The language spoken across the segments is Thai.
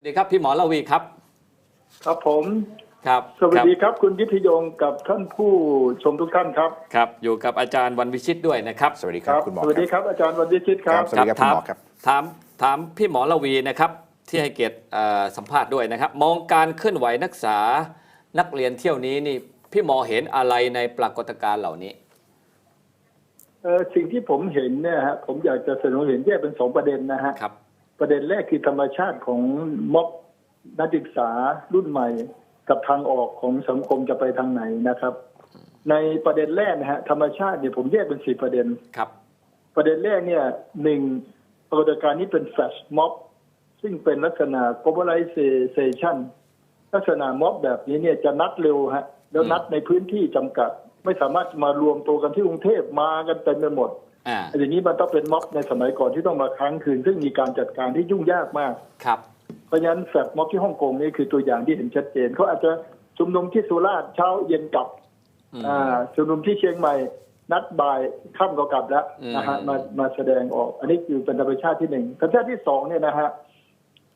สวัสดีครับพี่หมอละวีครับ ครับผมครับสวัสดีครับครับคุณยิทยงกับท่านผู้ชมทุกท่านครับครับ อยู่กับอาจารย์วันวิชิตด้วยนะครับสวัสดีครับคุณหมอสวัสดีคครับรับอาจารย์วันวิชิตครับสวัสดีครับคุณหมอครับถามถามพี่หมอละวีนะครับที่ให้เกียรติเอ่อสัมภาษณ์ด้วยนะครับ มองการเคลื่อนไหวนักศึกษานักเรียนเที่ยวนี้นี่พี่หมอเห็นอะไรในปรากฏการณ์เหล่านี้เอ่อสิ่งที่ผมเห็นเนี่ยฮะผมอยากจะเสนอเห็นแยกเป็นสองประเด็นนะฮะครับ ประเด็นแรกคือธรรมชาติของม็อบนักศึกษารุ่นใหม่ กับทางออกของสังคมจะไปทางไหนนะครับ ในประเด็นแรกนะฮะธรรมชาติเนี่ยผมแยกเป็นสี่ประเด็นครับ ประเด็นแรกเนี่ยหนึ่งปรากฏการณ์นี้เป็นแฟลชม็อบซึ่งเป็นลักษณะ globalization ลักษณะม็อบแบบนี้เนี่ยจะนัดเร็วฮะแล้วนัดในพื้นที่จำกัด ไม่สามารถมารวมตัวกันที่กรุงเทพมากันเต็มไปหมดอ่าอย่างนี้มันต้องเป็นม็อบในสมัยก่อนที่ต้องมาค้างคืน ซึ่งมีการจัดการที่ยุ่งยากมากครับเพราะฉะนั้นแฟลชม็อบที่ฮ่องกงนี่คือตัวอย่างที่เห็นชัดเจนเขาอาจจะชุมนุมที่สุราษฎร์เช้าเย็นกลับอืมอ่าชุมนุมที่เชียงใหม่นัดบ่ายค่ำก็กลับแล้วอืมนะฮะมามาแสดงออก อันนี้คือเป็นธรรมชาติที่หนึ่งธรรมชาติที่สองเนี่ยนะฮะ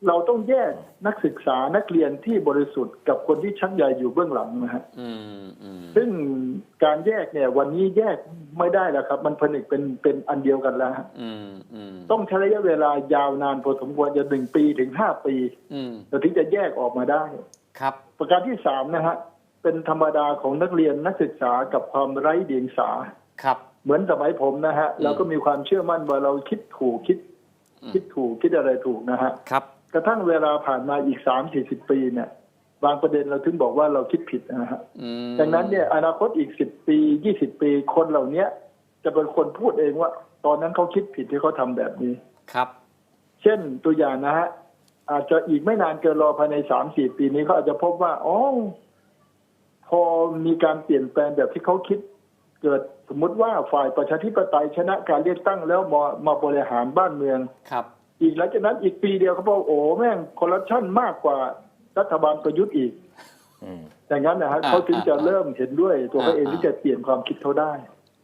เราต้องแยกนักศึกษานักเรียนที่บริสุทธิ์กับคนที่ชักใยอยู่เบื้องหลังนะฮะอืมอืมซึ่งการแยกเนี่ย วันนี้แยกไม่ได้แล้วครับ มันผนึกเป็นเป็นอันเดียวกันแล้วฮะอืมอืมต้องใช้ระยะเวลายาวนานพอสมควรจะหนึ่งปีถึงห้าปีอืมเราถึงจะแยกออกมาได้ ครับ ประการที่สามนะฮะเป็นธรรมดาของนักเรียนนักศึกษากับความไร้เดียงสาครับ เหมือนสมัยผมนะฮะอืมเราก็มีความเชื่อมั่นว่าเราคิดถูกคิดอืมคิดถูกคิดอะไรถูกนะฮะครับ กระทั่งเวลาผ่านมาอีกสามสี่สิบปีเนี่ย บางประเด็นเราถึงบอกว่าเราคิดผิดนะฮะอืมดังนั้นเนี่ยอนาคตอีกสิบปียี่สิบปีคนเหล่าเนี้ย จะเป็นคนพูดเองว่า ตอนนั้นเขาคิดผิดที่เขาทำแบบนี้ครับ เช่นตัวอย่างนะฮะอาจจะอีกไม่นานเกินรอภายในสามสี่ปีนี้เขาอาจจะพบว่าอ๋อพอมีการเปลี่ยนแปลงแบบที่เขาคิด เกิดสมมติว่าฝ่ายประชาธิปไตยชนะการเลือกตั้งแล้วมามาบริหารบ้านเมืองครับ อีกหลังจากนั้นอีกปีเดียวเขาบอกโอ้แม่งคอร์รัปชันมากกว่ารัฐบาลประยุทธ์อีกอืมอย่างนั้นนะฮะอ่าเขาถึงจะอ่าเริ่มเห็นด้วยตัวเขาเองอ่าที่จะเปลี่ยนความคิดเขาได้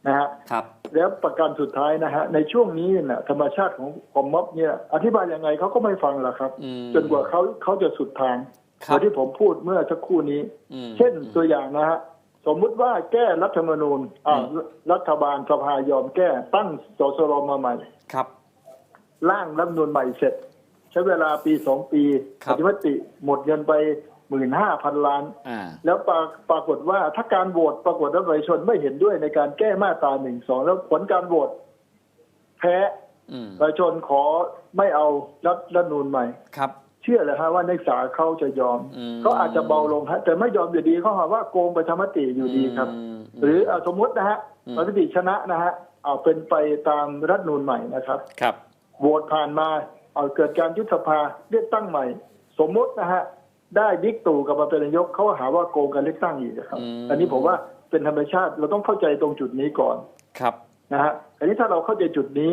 นะฮะครับ แล้วประการสุดท้ายนะฮะในช่วงนี้นะธรรมชาติของของม็อบเนี่ยอธิบายยังไงเขาก็ไม่ฟังหรอกครับอืมจนกว่าเขาเขาจะสุดทางคเหรับมือนที่ผมพูดเมื่อสักครู่นี้อืมเช่นตัวอย่างนะฮะสมมุติว่าแก้รัฐธรรมนูญอ่าอืมรัฐบาลสภายอมแก้ตั้งสสรมาใหม่ครับ ร่างรัฐธรรมนูญใหม่เสร็จ ใช้เวลาปีสองปีครัปบฏิวัติหมดเงินไปหมื่นห้าพันล้านอ่าแล้วปราปรากฏว่าถ้าการโหวตปรากฏว่าประชาชนไม่เห็นด้วยในการแก้มาตราหนึ่งสองแล้วผลการโหวตแพ้อืมประชาชนขอไม่เอารัฐรัฐธรรมนูญใหม่ครับ เชื่อเลยฮะว่านักศึกษาเขาจะยอมอืมก็อาจจะเบาลงฮะแต่ไม่ยอมอยู่ดีเขาหาว่าโกงไปธรรมติอยู่ดีครับมหรือเอาสมมตินะฮะอืมประชามติชนะนะฮะเอาเป็นไปตามรัฐธรรมนูญใหม่นะครับครับ โหวตผ่านมา เอาเกิดการยุบสภาเลือกตั้งใหม่ สมมตินะฮะ ได้บิ๊กตู่กลับมาเป็นนายกเขาหาว่าโกงการเลือกตั้งอีกนะครับอืมอันนี้ผมว่าเป็นธรรมชาติเราต้องเข้าใจตรงจุดนี้ก่อนครับนะฮะอันนี้ถ้าเราเข้าใจจุดนี้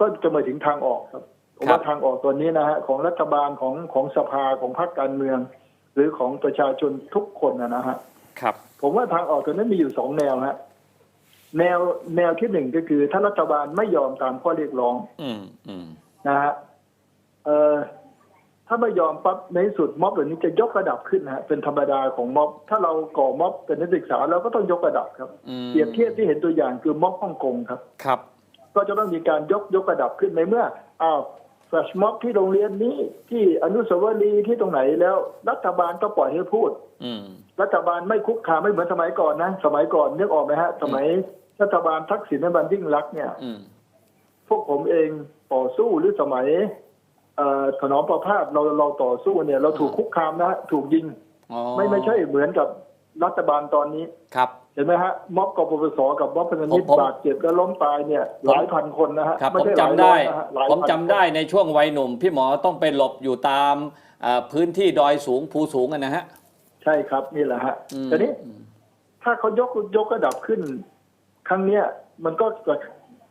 ก็จะมาถึงทางออกครับผมครัว่าบทางออกตัวนี้นะฮะของรัฐบาลของของสภาของพรรคการเมือง หรือของประชาชนทุกคนนะนะฮะครับ ผมว่าทางออกตัวนั้นมีอยู่สองแนวฮะ แนวแนวที่หนึ่งก็คือ ถ้ารัฐบาลไม่ยอมตามข้อเรียกร้องอืมอืมนะฮะเอ่อถ้าไม่ยอมปั๊บในที่สุดม็อบเหล่านี้จะยกระดับขึ้นนะฮะเป็นธรรมดาของม็อบ ถ้าเราก่อม็อบเป็นนักศึกษาเราก็ต้องยกระดับครับอืมเปรียบเทียบที่เห็นตัวอย่างคือม็อบฮ่องกงครับ ครับ ก็จะต้องมีการยกยกระดับขึ้นในเมื่ออ้าวแฟลชม็อบที่โรงเรียนนี้ที่อนุสาวรีย์ที่ตรงไหนแล้ว รัฐบาลก็ปล่อยให้พูดอืมรัฐบาลไม่คุกคามไม่เหมือนสมัยก่อนนะ สมัยก่อนนึกออกไหมฮะ สมัย รัฐบาลทักษิณรัฐบาลยิ่งรักษณ์เนี่ยอืมพวกผมเองต่อสู้หรือสมัยเอ่อถนอมประพาสเราเราต่อสู้เนี่ย เราถูกคุกคามนะฮะถูกยิงอ๋อไม่ไม่ใช่เหมือนกับรัฐบาลตอนนี้ครับเห็นไหมฮะม็อบกปปสกับม็อบพันธมิตรผมผมบาดเจ็บและล้มตายเนี่ย หลายพันคนนะฮะครับไม่ผมใช่จำหลายร้ได้อยนะฮะหลายผมพันจำได้ในช่วงวัยหนุ่ม พี่หมอต้องไปหลบอยู่ตามเอ่อพื้นที่ดอยสูงภูสูงอะนะฮะ ใช่ครับนี่แหละฮะอืมแต่นี้ถ้าเขายกยกระดับขึ้น ครั้งเนี้ยมันก็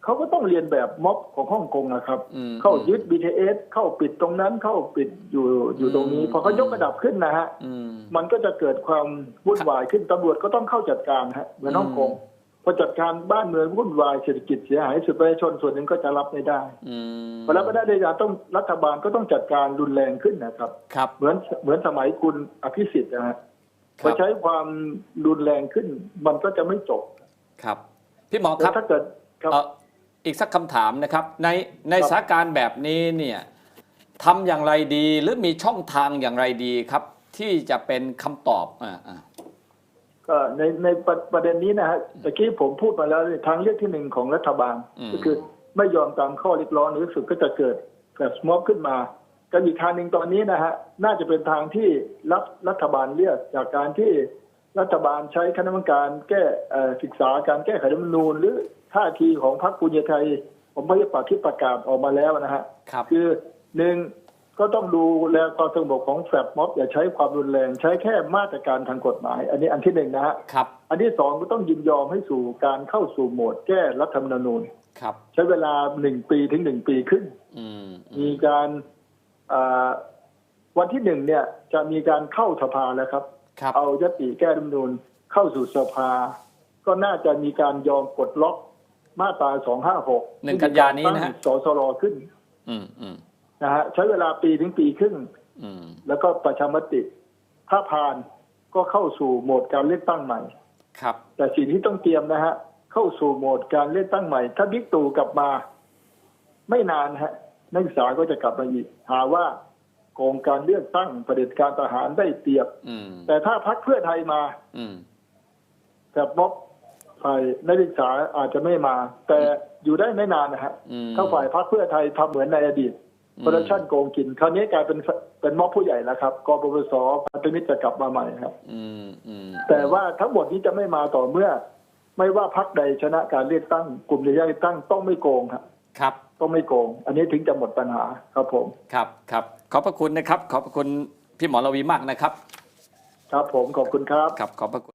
เขาก็ต้องเรียนแบบม็อบของฮ่องกงนะครับ อืมเข้ายึด BTS เข้าปิดตรงนั้นเข้าปิดอยู่อยู่ตรงนี้ อืม พอเขายกระดับขึ้นนะฮะ อืม มันก็จะเกิดความวุ่นวายขึ้นตำรวจก็ต้องเข้าจัดการฮะเหมือนฮ่องกงพอจัดการบ้านเมืองวุ่นวายเศรษฐกิจเสียหายสุดประชาชนส่วนหนึ่งก็จะรับไม่ได้อืมพอรับไม่ได้เลยต้องรัฐบาลก็ต้องจัดการรุนแรงขึ้นนะครับ ครับ เหมือนเหมือนสมัยคุณอภิสิทธิ์นะฮะคพอรับใช้ความรุนแรงขึ้น มันก็จะไม่จบ ครับ พี่หมอคแล้รับวถ้าเกิดครับเอ่ออีกสักคำถามนะครับ ในในครับสถานการณ์แบบนี้เนี่ยทำอย่างไรดีหรือมีช่องทางอย่างไรดีครับ ที่จะเป็นคำตอบอ่าอ่าก็ในในประประเด็นนี้นะฮะตะกี้ผมพูดมาแล้วทางเลือกที่หนึ่งของรัฐบาล ก็คือไม่ยอมตามข้อเรียกร้องในที่สุดก็จะเกิดแฟลชม็อบขึ้นมาก็อีกทางหนึ่งตอนนี้นะฮะน่าจะเป็นทางที่รัฐรัฐบาลเลือกจากการที่ รัฐบาลใช้คณะกรรมการแก้เอ่อศึกษาการแก้ไขรัฐธรรมนูญหรือท่าทีของพรรคภูมิใจไทย ผมพยปฏิที่ประกาศออกมาแล้วนะฮะครับคือหนึ่งก็ต้องดูแลความสงบของแฟลตม็อบอย่าใช้ความรุนแรง ใช้แค่มาตรการทางกฎหมาย อันนี้อันที่หนึ่งนะฮะครับอันที่สองก็ต้องยินยอมให้สู่การเข้าสู่โหมดแก้รัฐธรรมนูญครับใช้เวลาหนึ่งปีถึงหนึ่งปีขึ้นอืมอืมีมการอ่าวันที่หนึ่งเนี่ยจะมีการเข้าสภาแล้วครับ ครับเอายติแก้รัฐธรรมนูญเข้าสู่สภา ก็น่าจะมีการยอมปลดล็อกมาตราสองห้าหกหนึ่งกันยานี้นะฮะสสรขึ้น อืมอืมนะฮะใช้เวลาปีถึงปีครึ่งอืมแล้วก็ประชามติ ถ้าผ่านก็เข้าสู่โหมดการเลือกตั้งใหม่ ครับ แต่สิ่งที่ต้องเตรียมนะฮะ เข้าสู่โหมดการเลือกตั้งใหม่ ถ้าบิ๊กตู่กลับมา ไม่นานฮะ นักศึกษาก็จะกลับมาอีกหาว่า โกงการเลือกตั้งประเผด็จการทหารได้เปรียบอืมแต่ถ้าพักเพื่อไทยมาอืมแบบม็อบฝ่ายนักศึกษาอาจจะไม่มา แต่อยู่ได้ไม่นานนะฮะอืมถ้าฝ่ายพักเพื่อไทยทำเหมือนในอดีตอืมคอร์รัปชันโกงกิน คราวนี้กลายเป็นเป็นม็อบผู้ใหญ่แล้วครับกปปสพันธมิตรจะกลับมาใหม่ครับอืมอืมแต่ว่าทั้งหมดนี้จะไม่มาต่อเมื่อ ไม่ว่าพักใดชนะการเลือกตั้ง กลุ่มใดเลือกตั้งต้องไม่โกงครับ ครับต้องไม่โกง อันนี้ถึงจะหมดปัญหาครับผมครับครับขอบพระคุณนะครับ ขอบพระคุณพี่หมอระวีมากนะครับ ครับผมขอบคุณครับครับขอบพระคุณ